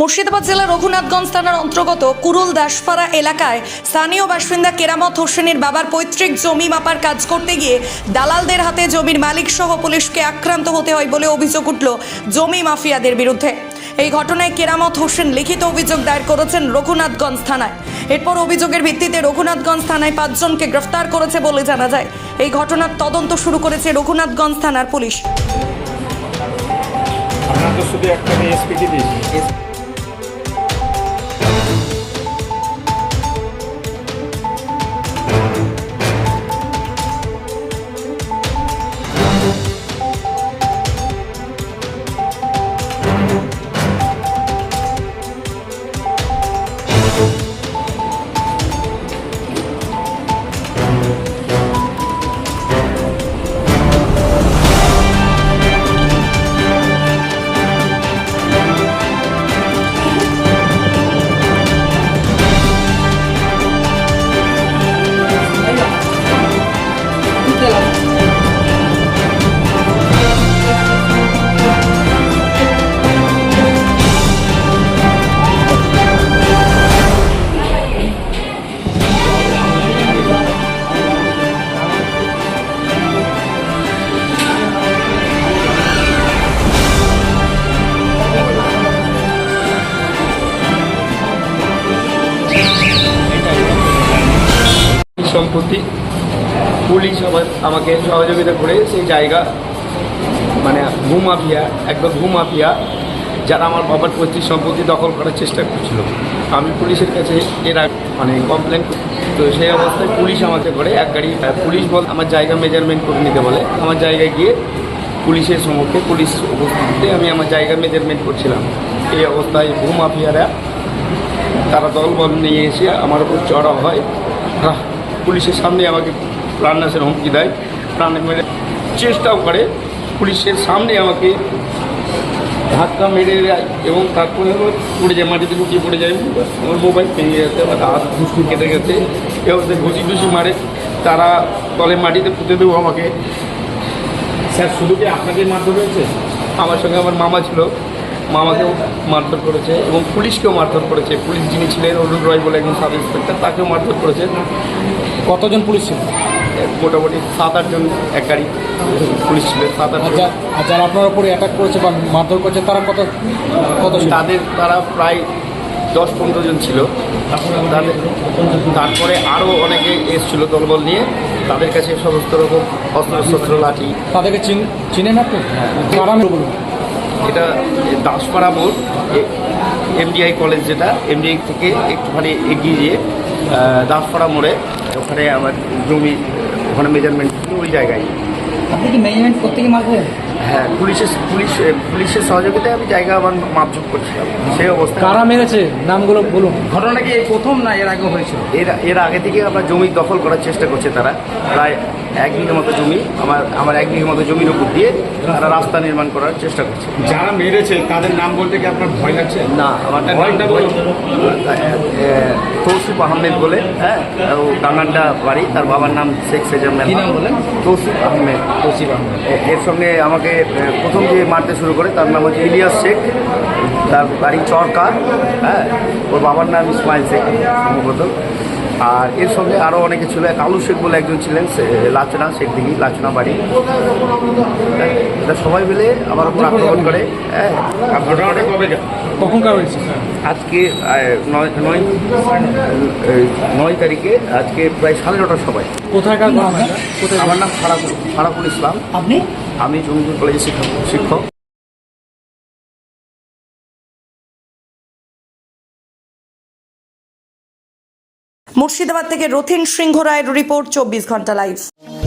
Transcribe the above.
মুর্শিদাবাদ জেলার রঘুনাথগঞ্জ থানার অন্তর্গত কুরুল দাসপাড়া এলাকায় স্থানীয় বাসিন্দা কেরামত হোসেনের বাবার পৈতৃক জমি মাপার কাজ করতে গিয়ে দালালদের হাতে জমির মালিক সহ পুলিশকে আক্রান্ত হতে হয় বলে অভিযোগ উঠল জমি মাফিয়াদের বিরুদ্ধে। এই ঘটনায় কেরামত হোসেন লিখিত অভিযোগ দায়ের করেছেন রঘুনাথগঞ্জ থানায়। এরপর অভিযোগের ভিত্তিতে রঘুনাথগঞ্জ থানায় পাঁচজনকে গ্রেফতার করেছে বলে জানা যায়। এই ঘটনার তদন্ত শুরু করেছে রঘুনাথগঞ্জ থানার পুলিশ। তো শুধু একটা দিয়েছি। সম্পত্তি পুলিশ আবার আমাকে সহযোগিতা করে সেই জায়গা মানে ভূমাফিয়া, একদম ভূমাফিয়া, যারা আমার বাবার পৈতৃক সম্পত্তি দখল করার চেষ্টা করছিল। আমি পুলিশের কাছে এরা মানে কমপ্লেন তো সেই অবস্থায় পুলিশ আমাকে করে এক গাড়ি পুলিশ বল, আমার জায়গা মেজারমেন্ট করে নিতে বলে। আমার জায়গায় গিয়ে পুলিশের সম্মুখে পুলিশ উপস্থিতিতে আমি আমার জায়গা মেজারমেন্ট করছিলাম। এই অবস্থায় ভূমাফিয়ারা, তারা দলবল নিয়ে এসে আমার উপর চড়া হয়। পুলিশের সামনে আমাকে প্রাণনাশের হুমকি দেয়। প্রাণ মেরে চেষ্টাও করে পুলিশের সামনে আমাকে ধাক্কা মেরে দেয় এবং তারপরে পড়ে যায় মাটিতে লুকিয়ে পড়ে যায়। আমার মোবাইল ভেঙে গেছে আমার হাত ঘুষি কেটে গেছে। কেউ ঘুষি ঘুষি মারে তারা তলে মাটিতে পুঁতে দেবো আমাকে। স্যার শুধু কি আপনাদের মারধর হয়েছে আমার সঙ্গে আমার মামা ছিল মামাকেও মারধর করেছে এবং পুলিশকেও মারধর করেছে। পুলিশ যিনি ছিলেন অরুণ রয় বলে একজন সাব ইন্সপেক্টর তাকেও মারধর করেছে। কতজন পুলিশ ছিল? মোটামুটি সাত আটজন এক গাড়ি পুলিশ ছিল সাত আটজন আর যারা আপনার উপরে অ্যাটাক করেছে বা মারধর করেছে তারা কত কত তাদের তারা প্রায় দশ পনেরো জন ছিল। তাদের তারপরে আরও অনেকে এসেছিল দলবল নিয়ে। তাদের কাছে সমস্ত রকম অস্ত্র শস্ত্র লাঠি। তাদেরকে চিন- চিনেন আপনি? কারা বলুন। এটা দাসপাড়া মোড় এমডিআই কলেজ যেটা এমডিআই থেকে একটুখানি এগিয়ে গিয়ে আহ, দাসপাড়া মোড়ে। ওখানে আমার জমি ওখানে মেজারমেন্ট ওই জায়গায়। আপনি কি মেজারমেন্ট করতে গিয়ে হ্যাঁ পুলিশের পুলিশ পুলিশের সহযোগিতায় আমি জায়গা আমার মাপঝোপ করছিলাম। সেই অবস্থা কারা মেরেছে? নামগুলো বলুন। ঘটনা কি এই প্রথম না এর আগেও হয়েছিল? এর এর আগে থেকে আমরা জমি দখল করার চেষ্টা করছে তারা। প্রায় এক বিঘে মতো জমি আমার আমার এক বিঘে মতো জমির উপর দিয়ে তারা রাস্তা নির্মাণ করার চেষ্টা করছে। যারা মেরেছে তাদের নাম বলতে কি আপনার ভয় লাগছে? না আমার ভয়টা তৌসিফ আহমেদ বলে হ্যাঁ? ও ডাঙ্গানটা বাড়ি তার বাবার নাম শেখ সেজাম কি নাম বলেন? তৌসিফ আহমেদ। তৌসিফ আহমেদ। এর সঙ্গে আমাকে প্রথম যে মারতে শুরু করে তার নাম হচ্ছে ইলিয়াস শেখ। তার বাড়ি চরকা হ্যাঁ? ওর বাবার নাম ইসমাইল শেখ সম্ভবত। আর এর সঙ্গে আরও অনেকে ছিল এক আলু শেখ বলে একজন ছিলেন লাচনা শেখ দিঘি লাচনা বাড়ি। সবাই মিলে আমার উপর আক্রমণ করে। হ্যাঁ। ঘটনাটা কবে কখনকার হয়েছে আজকে নয় নয় নয় তারিখে আজকে প্রায় সাড়ে নটার সময়। কোথায় আমার নাম ফারাকুল ফারাকুল ইসলাম। আপনি? আমি জমিপুর কলেজের শিক্ষক শিক্ষক। মুর্শিদাবাদ থেকে রথিন সিংহ রায়ের রিপোর্ট চব্বিশ ঘণ্টা লাইভ